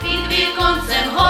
під віконцем горличка.